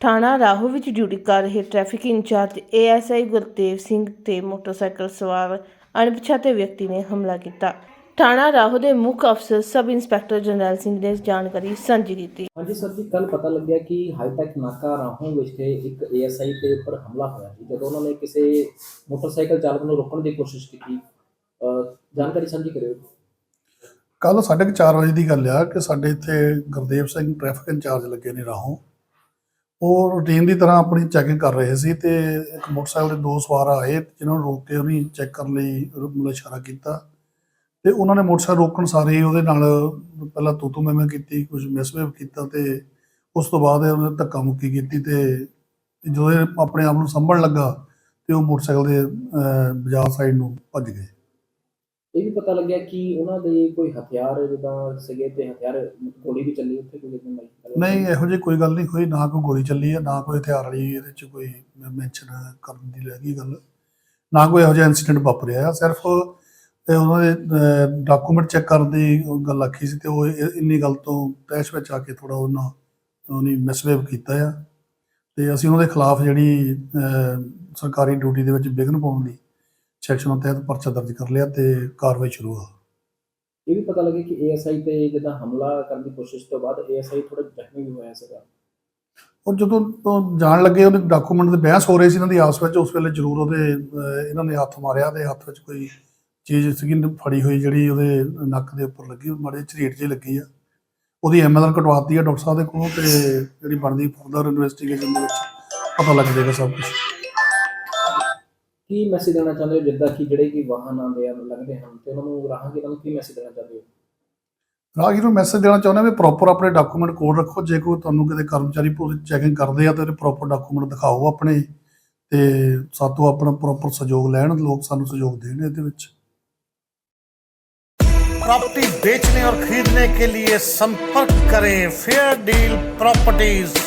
ਥਾਣਾ ਰਾਹੋਂ ਵਿੱਚ ਡਿਊਟੀ ਕਰ ਰਹੇ traffic incharge ASI Gurtev Singh ਤੇ ਮੋਟਰਸਾਈਕਲ ਸਵਾਰ ਅਣਪਛਾਤੇ ਵਿਅਕਤੀ ਨੇ ਹਮਲਾ ਕੀਤਾ। ਥਾਣਾ ਰਾਹੋਂ ਦੇ ਮੁੱਖ ਅਫਸਰ ਸਬ ਇੰਸਪੈਕਟਰ ਜਰਨੈਲ ਸਿੰਘ ਨੇ ਜਾਣਕਾਰੀ ਸਾਂਝੀ ਕੀਤੀ। ਹਾਂਜੀ ਸਰ ਜੀ ਕੱਲ ਪਤਾ ਲੱਗਿਆ ਕਿ ਹਾਈਟੈਕ ਨਾਕਾ ਰਾਹੋਂ ਵਿਖੇ ਇੱਕ ਏਐਸਆਈ ਦੇ ਉੱਪਰ ਹਮਲਾ ਹੋਇਆ ਸੀ। ਜਦੋਂ ਉਹਨਾਂ ਨੇ ਕਿਸੇ ਮੋਟਰਸਾਈਕਲ ਚਾਲਕ ਨੂੰ ਰੋਕਣ ਦੀ ਕੋਸ਼ਿਸ਼ ਕੀਤੀ ਅਹ ਜਾਣਕਾਰੀ ਸਾਂਝੀ ਕਰਿਓ। ਕੱਲ ਸਾਢੇ ਕੁ ਚਾਰ ਵਜੇ ਦੀ ਗੱਲ ਆ ਕਿ ਸਾਡੇ ਇੱਥੇ ਗੁਰਦੇਵ ਸਿੰਘ ਟ੍ਰੈਫਿਕ ਇੰਚਾਰਜ ਲੱਗੇ ਨੇ ਰਾਹੋਂ। ਉਹ ਰੂਟੀਨ ਦੀ ਤਰ੍ਹਾਂ ਆਪਣੀ ਚੈਕਿੰਗ ਕਰ ਰਹੇ ਸੀ ਤੇ ਇੱਕ ਮੋਟਰਸਾਈਕਲ ਦੇ ਦੋ ਸਵਾਰ ਆਏ ਜਿਨ੍ਹਾਂ ਨੂੰ ਰੋਕ ਕੇ ਉਹਨੇ ਚੈੱਕ ਕਰਨ ਲਈ ਮਤਲਬ ਇਸ਼ਾਰਾ ਕੀਤਾ ਤੇ ਉਹਨਾਂ ਨੇ ਮੋਟਰਸਾਈਕਲ ਰੋਕਣ ਸਾਰੇ ਹੀ ਉਹਦੇ ਨਾਲ ਪਹਿਲਾਂ ਤੂੰ ਤੂੰ ਕੀਤੀ ਕੁਝ ਮਿਸਬਿਹੇਵ ਕੀਤਾ ਤੇ ਉਸ ਤੋਂ ਬਾਅਦ ਉਹਨੇ ਧੱਕਾ ਮੁੱਕੀ ਕੀਤੀ ਤੇ ਜਦੋਂ ਇਹ ਆਪਣੇ ਆਪ ਨੂੰ ਸੰਭਲਣ ਲੱਗਾ ਤੇ ਉਹ ਮੋਟਰਸਾਈਕਲ ਦੇ ਅਹ, ਬਾਜ਼ਾਰ ਸਾਈਡ ਨੂੰ ਭੱਜ ਗਏ। ਇਹ ਵੀ ਪਤਾ ਲੱਗਿਆ ਕਿ ਉਹਨਾਂ ਦੇ ਕੋਈ ਹਥਿਆਰ ਜਿੱਦਾਂ ਸੀਗੇ ਤੇ ਹਥਿਆਰ ਗੋਲੀ ਵੀ ਚੱਲੀ ਉੱਥੇ ਕੋਈ ਜਿੱਦਾਂ ਨਹੀਂ ਇਹੋ ਜਿਹੀ ਕੋਈ ਗੱਲ ਨਹੀਂ ਹੋਈ ਨਾ ਕੋਈ ਗੋਲੀ ਚੱਲੀ ਹੈ ਨਾ ਕੋਈ ਹਥਿਆਰ ਵਾਲੀ ਇਹਦੇ ਚ ਕੋਈ ਮੈਂਸ਼ਨ ਕਰਨ ਦੀ ਲੱਗੀ ਗੱਲ। ਨਾ ਕੋਈ ਇਹੋ ਜਿਹਾ ਇਨਸੀਡੈਂਟ ਵਾਪਰਿਆ ਆ ਸਿਰਫ ਇਹ ਉਹਨਾਂ ਦੇ ਡਾਕੂਮੈਂਟ ਚੈੱਕ ਕਰਨ ਦੀ ਗੱਲ ਆਖੀ ਸੀ ਤੇ ਉਹ ਇੰਨੀ ਗੱਲ ਤੋਂ ਤੈਸ਼ ਵਿੱਚ ਆ ਕੇ ਥੋੜਾ ਉਹਨਾਂ ਉਹਨੇ ਮਿਸਬਿਹੇਵ ਕੀਤਾ ਆ। ਤੇ ਅਸੀਂ ਉਹਨਾਂ ਦੇ ਖਿਲਾਫ ਜਿਹੜੀ ਸਰਕਾਰੀ ਡਿਊਟੀ ਦੇ ਵਿੱਚ ਵਿਘਨ ਪਾਉਣ ਦੀ ਸੈਕਸ਼ਨ ਤਹਿਤ ਪਰਚਾ ਦਰਜ ਕਰ ਲਿਆ ਤੇ ਕਾਰਵਾਈ ਸ਼ੁਰੂ ਆ। ਇਹ ਵੀ ਪਤਾ ਲੱਗਿਆ ਕਿ ਏਐਸਆਈ ਤੇ ਜਿੱਦਾਂ ਹਮਲਾ ਕਰਨ ਦੀ ਕੋਸ਼ਿਸ਼ ਤੋਂ ਬਾਅਦ ਏਐਸਆਈ ਥੋੜਾ ਜ਼ਖਮੀ ਵੀ ਹੋਇਆ ਸੀਗਾ। ਉਹ ਜਦੋਂ ਜਾਣ ਲੱਗੇ ਉਹਦੇ ਡਾਕੂਮੈਂਟ ਦੇ ਬਹਿਸ ਹੋ ਰਹੀ ਸੀ ਇਹਨਾਂ ਦੀ ਆਪਸ ਵਿੱਚ ਉਸ ਵੇਲੇ ਜ਼ਰੂਰ ਉਹਦੇ ਇਹਨਾਂ ਨੇ ਹੱਥ ਮਾਰਿਆ ਤੇ ਹੱਥ ਵਿੱਚ ਕੋਈ ਚੀਜ਼ ਸੀਗੀ ਫੜੀ ਹੋਈ ਜਿਹੜੀ ਉਹਦੇ ਨੱਕ ਦੇ ਉੱਪਰ ਲੱਗੀ ਮਾੜੇ ਝਰੀਟ ਜਿਹੀ ਲੱਗੀ ਆ। ਉਹਦੀ ਐਮਐਲਆਰ ਕਟਵਾਤੀ ਆ ਡਾਕਟਰ ਸਾਹਿਬ ਦੇ ਕੋਲੋਂ ਤੇ ਜਿਹੜੀ ਬਣਦੀ ਫਰਦਰ ਇਨਵੈਸਟੀਗੇਸ਼ਨ ਦੇ ਵਿੱਚ ਪਤਾ ਲੱਗ ਜਾਏਗਾ ਸਭ ਕੁਝ ਕੀ ਮੈਸੇਜ ਦੇਣਾ ਚਾਹੁੰਦੇ ਹੋ ਜਿੱਦਾਂ ਕਿ ਜਿਹੜੇ ਕਿ ਵਾਹਨ ਆਉਂਦੇ ਆ ਲੱਗਦੇ ਹਨ ਤੇ ਉਹਨਾਂ ਨੂੰ ਰਾਹਗੀਰਾਂ ਨੂੰ ਕੀ ਮੈਸੇਜ ਦੇਣਾ ਚਾਹੁੰਦੇ ਹੋ ਰਾਹਗੀਰ ਨੂੰ ਮੈਸੇਜ ਦੇਣਾ ਚਾਹੁੰਦਾ ਵੀ ਪ੍ਰੋਪਰ ਆਪਣੇ ਡਾਕੂਮੈਂਟ ਕੋਲ ਰੱਖੋ ਜੇ ਕੋਈ ਤੁਹਾਨੂੰ ਕਿਤੇ ਕਰਮਚਾਰੀ ਪੂਰੀ ਚੈਕਿੰਗ ਕਰਦੇ ਆ ਤੇ ਉਹਦੇ ਪ੍ਰੋਪਰ ਡਾਕੂਮੈਂਟ ਦਿਖਾਓ ਆਪਣੇ ਤੇ ਸਾਤੋਂ ਆਪਣਾ ਪ੍ਰੋਪਰ ਸਹਿਯੋਗ ਲੈਣ ਲੋਕ ਸਾਨੂੰ ਸਹਿਯੋਗ ਦੇਣ ਇਹਦੇ ਵਿੱਚ प्रॉपर्टी बेचने और खरीदने के लिए संपर्क करें फेयर डील प्रॉपर्टीज